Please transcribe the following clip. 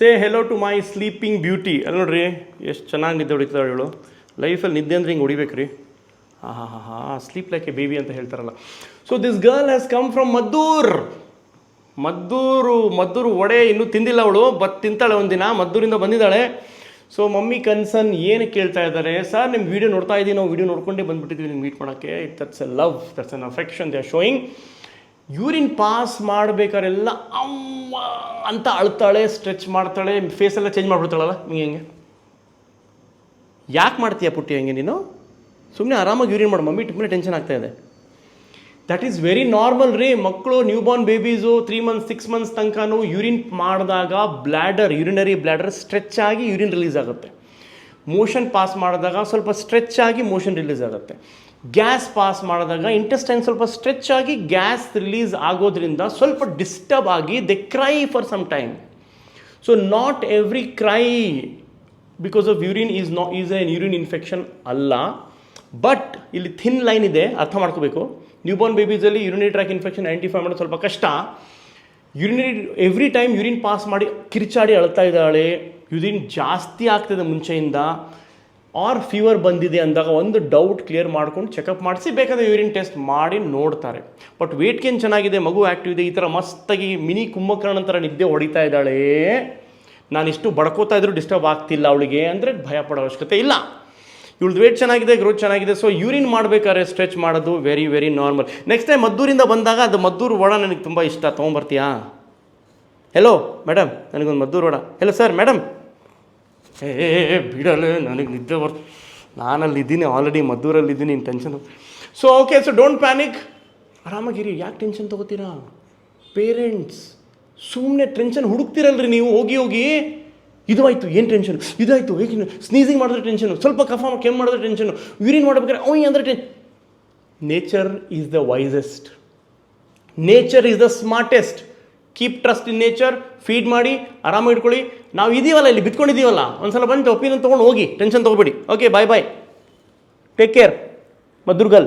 Say hello to my sleeping beauty ಅಲ್ಲಿ ನೋಡ್ರಿ, ಎಷ್ಟು ಚೆನ್ನಾಗಿ ನಿದ್ದೆ ಹೊಡಿತಾಳೆ ಇವಳು. ಲೈಫಲ್ಲಿ ನಿದ್ದೆ ಅಂದ್ರೆ ಹಿಂಗೆ ಹೊಡಿಬೇಕು ರೀ ಹಾಂ ಹಾಂ ಹಾಂ ಹಾಂ ಸ್ಲೀಪ್ ಲೈಕ್ ಎ ಬೇಬಿ ಅಂತ ಹೇಳ್ತಾರಲ್ಲ. So this girl has come from Maddur Maddur Maddur ಒಡೆ ಇನ್ನೂ ತಿಂದಿಲ್ಲ ಅವಳು ಬತ್ ತಿಂತಾಳೆ ಒಂದಿನ, ಮದ್ದೂರಿಂದ ಬಂದಿದ್ದಾಳೆ. ಸೊ ಮಮ್ಮಿ ಕನ್ಸನ್ ಏನು ಕೇಳ್ತಾ ಇದ್ದಾರೆ? ಸರ್ ನಿಮ್ಮ ವೀಡಿಯೋ ನೋಡ್ತಾ ಇದ್ದೀನಿ ನಾವು ವೀಡಿಯೋ ನೋಡ್ಕೊಂಡೇ ಬಂದ್ಬಿಟ್ಟಿದ್ವಿ, ನಿಮ್ಗೆ ಮೀಟ್ ಮಾಡೋಕ್ಕೆ. That's a love that's an affection they are showing urine pass ಮಾಡಬೇಕಾರೆಲ್ಲ ಅಮ್ಮ ಅಂತ ಅಳ್ತಾಳೆ, ಸ್ಟ್ರೆಚ್ ಮಾಡ್ತಾಳೆ ಫೇಸ್ ಎಲ್ಲ ಚೇಂಜ್ ಮಾಡಿಬಿಡ್ತಾಳಲ್ಲ, ಹಿಂಗೆ ಹೆಂಗೆ. ಯಾಕೆ ಮಾಡ್ತೀಯ ಪುಟ್ಟಿ ಹಂಗೆ ನೀನು? ಸುಮ್ಮನೆ ಆರಾಮಾಗಿ ಯೂರಿನ್ ಮಾಡು, ಮಮ್ಮಿ ತುಂಬ ಟೆನ್ಷನ್ ಆಗ್ತಾ ಇದೆ. ದಟ್ ಈಸ್ ವೆರಿ ನಾರ್ಮಲ್ ರೀ. ಮಕ್ಕಳು new born babies three months six months ತನಕನೂ ಯೂರಿನ್ ಮಾಡಿದಾಗ ಬ್ಲ್ಯಾಡರ್ ಯೂರಿನರಿ ಬ್ಲ್ಯಾಡರ್ ಸ್ಟ್ರೆಚ್ ಆಗಿ ಯೂರಿನ್ ರಿಲೀಸ್ ಆಗುತ್ತೆ. ಮೋಷನ್ ಪಾಸ್ ಮಾಡಿದಾಗ ಸ್ವಲ್ಪ ಸ್ಟ್ರೆಚ್ ಆಗಿ ಮೋಷನ್ ರಿಲೀಸ್ ಆಗುತ್ತೆ. ಗ್ಯಾಸ್ ಪಾಸ್ ಮಾಡಿದಾಗ ಇಂಟೆಸ್ಟೈನ್ ಸ್ವಲ್ಪ ಸ್ಟ್ರೆಚ್ ಆಗಿ ಗ್ಯಾಸ್ ರಿಲೀಸ್ ಆಗೋದ್ರಿಂದ ಸ್ವಲ್ಪ ಡಿಸ್ಟರ್ಬ್ ಆಗಿ they cry for some time. So not every cry because of urine is ನಾ, ಈಸ್ ಎನ್ ಯೂರಿನ್ ಇನ್ಫೆಕ್ಷನ್ ಅಲ್ಲ. ಬಟ್ ಇಲ್ಲಿ ಥಿನ್ ಲೈನ್ ಇದೆ, ಅರ್ಥ ಮಾಡ್ಕೋಬೇಕು. ನ್ಯೂಬೋರ್ನ್ ಬೇಬೀಸಲ್ಲಿ ಯೂರಿನರಿ ಟ್ರ್ಯಾಕ್ ಇನ್ಫೆಕ್ಷನ್ ಐಡೆಂಟಿಫೈ ಮಾಡೋದು ಸ್ವಲ್ಪ ಕಷ್ಟ. Urinary every time urine pass ಮಾಡಿ ಕಿರ್ಚಾಡಿ ಅಳ್ತಾ ಇದ್ದಾಳೆ ಯುರಿನ್ ಜಾಸ್ತಿ ಆಗ್ತಿದೆ ಮುಂಚೆಯಿಂದ ಆರ್ ಫೀವರ್ ಬಂದಿದೆ ಅಂದಾಗ ಒಂದು ಡೌಟ್ ಕ್ಲಿಯರ್ ಮಾಡ್ಕೊಂಡು ಚೆಕಪ್ ಮಾಡಿಸಿ ಬೇಕಾದ್ರೆ ಯೂರಿನ್ ಟೆಸ್ಟ್ ಮಾಡಿ ನೋಡ್ತಾರೆ. ಬಟ್ ವೇಟ್ ಗೇನ್ ಚೆನ್ನಾಗಿದೆ, ಮಗು ಆ್ಯಕ್ಟಿವ್ ಇದೆ, ಈ ಥರ ಮಸ್ತಾಗಿ ಮಿನಿ ಕುಂಭಕರ್ಣ ಥರ ನಿದ್ದೆ ಹೊಡಿತಾ ಇದ್ದಾಳೆ, ನಾನಿಷ್ಟು ಬಡ್ಕೋತಾ ಇದ್ರು ಡಿಸ್ಟರ್ಬ್ ಆಗ್ತಿಲ್ಲ ಅವಳಿಗೆ ಅಂದರೆ ಭಯ ಪಡೋ ಅವಶ್ಯಕತೆ ಇಲ್ಲ. ಇವಳ್ದು ವೇಟ್ ಚೆನ್ನಾಗಿದೆ ಗ್ರೋತ್ ಚೆನ್ನಾಗಿದೆ ಸೊ ಯೂರಿನ್ ಮಾಡಬೇಕಾದ್ರೆ ಸ್ಟ್ರೆಚ್ ಮಾಡೋದು very very normal next time ಮದ್ದೂರಿಂದ ಬಂದಾಗ ಅದು ಮದ್ದೂರು ವಡ ನನಗೆ ತುಂಬ ಇಷ್ಟ, ತೊಗೊಂಬರ್ತೀಯಾ? ಹೆಲೋ ಮೇಡಮ್ ನನಗೊಂದು Maddur vada. Hello sir madam ಏ ಬಿಡಲ್ಲ ನನಗೆ ನಿದ್ದೆ ಬರ್ ನಾನಲ್ಲಿದ್ದೀನಿ ಆಲ್ರೆಡಿ ಮದ್ದೂರಲ್ಲಿದ್ದೀನಿ ಇನ್ನು tension so okay so don't panic ಆರಾಮಾಗಿರಿ, ಯಾಕೆ ಟೆನ್ಷನ್ ತೊಗೋತೀರಾ? ಪೇರೆಂಟ್ಸ್ ಸುಮ್ಮನೆ ಟೆನ್ಷನ್ ಹುಡುಕ್ತಿರಲ್ರಿ ನೀವು, ಹೋಗಿ ಹೋಗಿ. ಇದು ಆಯಿತು ಏನು ಟೆನ್ಷನ್ ಇದಾಯಿತು, ಏಕೆ ಸ್ನೀಸಿಂಗ್ ಮಾಡಿದ್ರೆ ಟೆನ್ಷನ್ ಸ್ವಲ್ಪ ಕಫ ಕೆಮ್ಮು ಮಾಡಿದ್ರೆ ಟೆನ್ಷನ್ ಯೂರಿನ್ ಮಾಡ್ಬೇಕಾದ್ರೆ ಅವ್ ಅಂದರೆ then nature is the wisest nature is the smartest keep trust in nature feed ಮಾಡಿ, ಆರಾಮ ಇಟ್ಕೊಳ್ಳಿ. ನಾವು ಇದೀವಲ್ಲ ಇಲ್ಲಿ ಬಿತ್ಕೊಂಡಿದ್ದೀವಲ್ಲ ಒಂದ್ಸಲ ಬಂದು ಒಪಿನಿಯನ್ ತೊಗೊಂಡು ಹೋಗಿ tension ತೊಗೊಬೇಡಿ. Okay bye bye take care ಮದ್ದುರ್ಗಲ್